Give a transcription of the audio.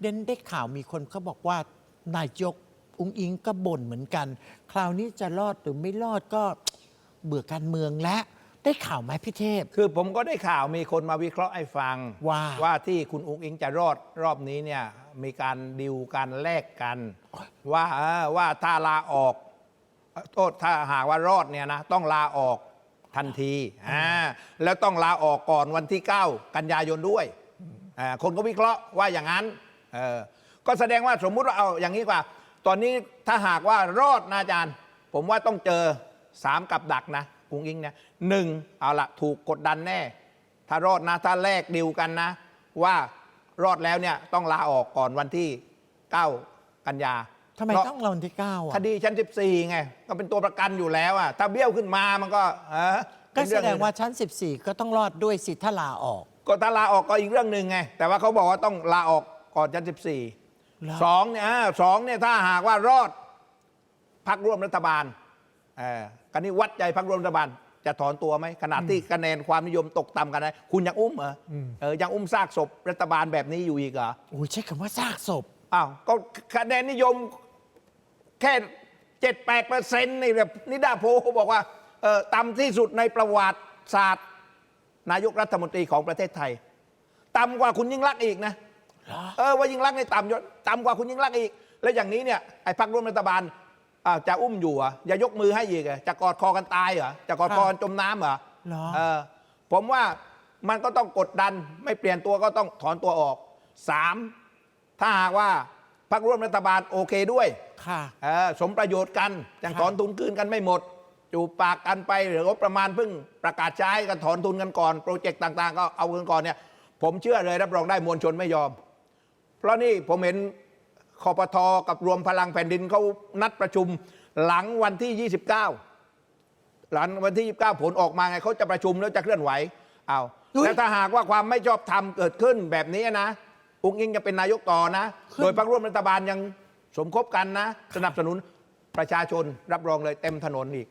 เด่นได้ข่าวมีคนเขาบอกว่านายกอุ้งอิงก็บ่นเหมือนกัน คราวนี้จะรอดหรือไม่รอดก็เบื่อการเมืองและได้ข่าวไหมพี่เทพ คือผมก็ได้ข่าวมีคนมาวิเคราะห์ให้ฟังว่าว่าที่คุณอุ้งอิงจะรอดรอบนี้เนี่ยมีการดิวการแลกกัน ว่าเออว่าถ้าลาออกเอ่อโทษถ้าหากว่ารอดเนี่ยนะต้องลาออกทันทีอ่าแล้วต้องลาออกก่อนวันที่ 9 กันยายนด้วยอ่าคนก็วิเคราะห์ว่าอย่างนั้น เออก็แสดงว่าสมมุติว่าเอาอย่างนี้ดีกว่า ตอนนี้ถ้าหากว่ารอดนะอาจารย์ ผมว่าต้องเจอสามกับดักนะกุ้งอิงเนี่ยหนึ่งเอาละถูกกดดันแน่ ถ้ารอดนะถ้าแลกดิวกันนะ ว่ารอดแล้วเนี่ยต้องลาออกก่อนวันที่ 9 กันยาทำไมเพราะต้องรอวันที่เก้าอะ คดีชั้น 14 ไง ก็เป็นตัวประกันอยู่แล้วอะถ้าเบี้ยวขึ้นมามันก็เออก็เป็นแสเรื่องดงอื่นว่าชั้น 14 ก็ต้องรอดด้วยสิถ้าลาออก ก็ถ้าลาออกก็อีกเรื่องหนึ่งไง แต่ว่าเขาบอกว่าต้องลาออก ก่อนชั้นเหรอ14สองเนี่ยอ่าสองเนี่ยถ้าหากว่ารอดพักร่วมรัฐบาลเออกันนี้วัดใจพักร่วมรัฐบาล จะถอนตัวไหมขณะที่คะแนนความนิยมตกต่ำกันนะคุณยังอุ้มเหรออเออยังอุ้มซากศพรัฐบาลแบบนี้อยู่อีกเหรอโอ้ยใช้คำว่าซากศพ อ้าวก็คะแนนนิยมแค่เจ็ดแปดเปอร์เซ็นต์นี่แบบนิดาโพเขาบอกว่าเออต่ำที่สุดในประวัติศาสตร์ นายกรัฐมนตรีของประเทศไทยต่ำกว่าคุณยิ่งรักษณ์อีกนะ เหรอเออว่ายิ่งรักษณ์ในต่ำยศต่ำกว่าคุณยิ่งรักษณ์อีก แล้วอย่างนี้เนี่ยไอ้พรรคร่วมรัฐบาลอ่าวจะอุ้มอยู่เหรอะอย่ายกมือให้อีกเหรอจะกอดคอกันตายเหรอจะกอดคอกันจมน้ำเหรอเหรอ เออผมว่ามันก็ต้องกดดันไม่เปลี่ยนตัวก็ต้องถอนตัวออกสามถ้าหากว่าพรรคร่วมรัฐบาลโอเคด้วย ค่ะ เออสมประโยชน์กันยังครับถอนทุนคืนกันไม่หมด จูบปากกันไปหรืองบประมาณเพิ่งประกาศใช้กันถอนทุนกันก่อน โปรเจกต์ต่างๆ ก็เอากันก่อนเนี่ย ผมเชื่อเลยรับรองได้มวลชนไม่ยอม เพราะนี่ผมเห็นคอปทกับรวมพลังแผ่นดินเขานัดประชุมหลังวันที่ 29 หลังวันที่ 29 ผลออกมาไงเขาจะประชุมแล้วจะเคลื่อนไหวเอาอุ๊ยแล้วถ้าหากว่าความไม่ชอบธรรมเกิดขึ้นแบบนี้นะอุ้งอิงจะเป็นนายกต่อนะขึ้นโดยพรรคร่วมรัฐบาลยังสมคบกันนะ สนับสนุนประชาชนรับรองเลยเต็มถนนอีก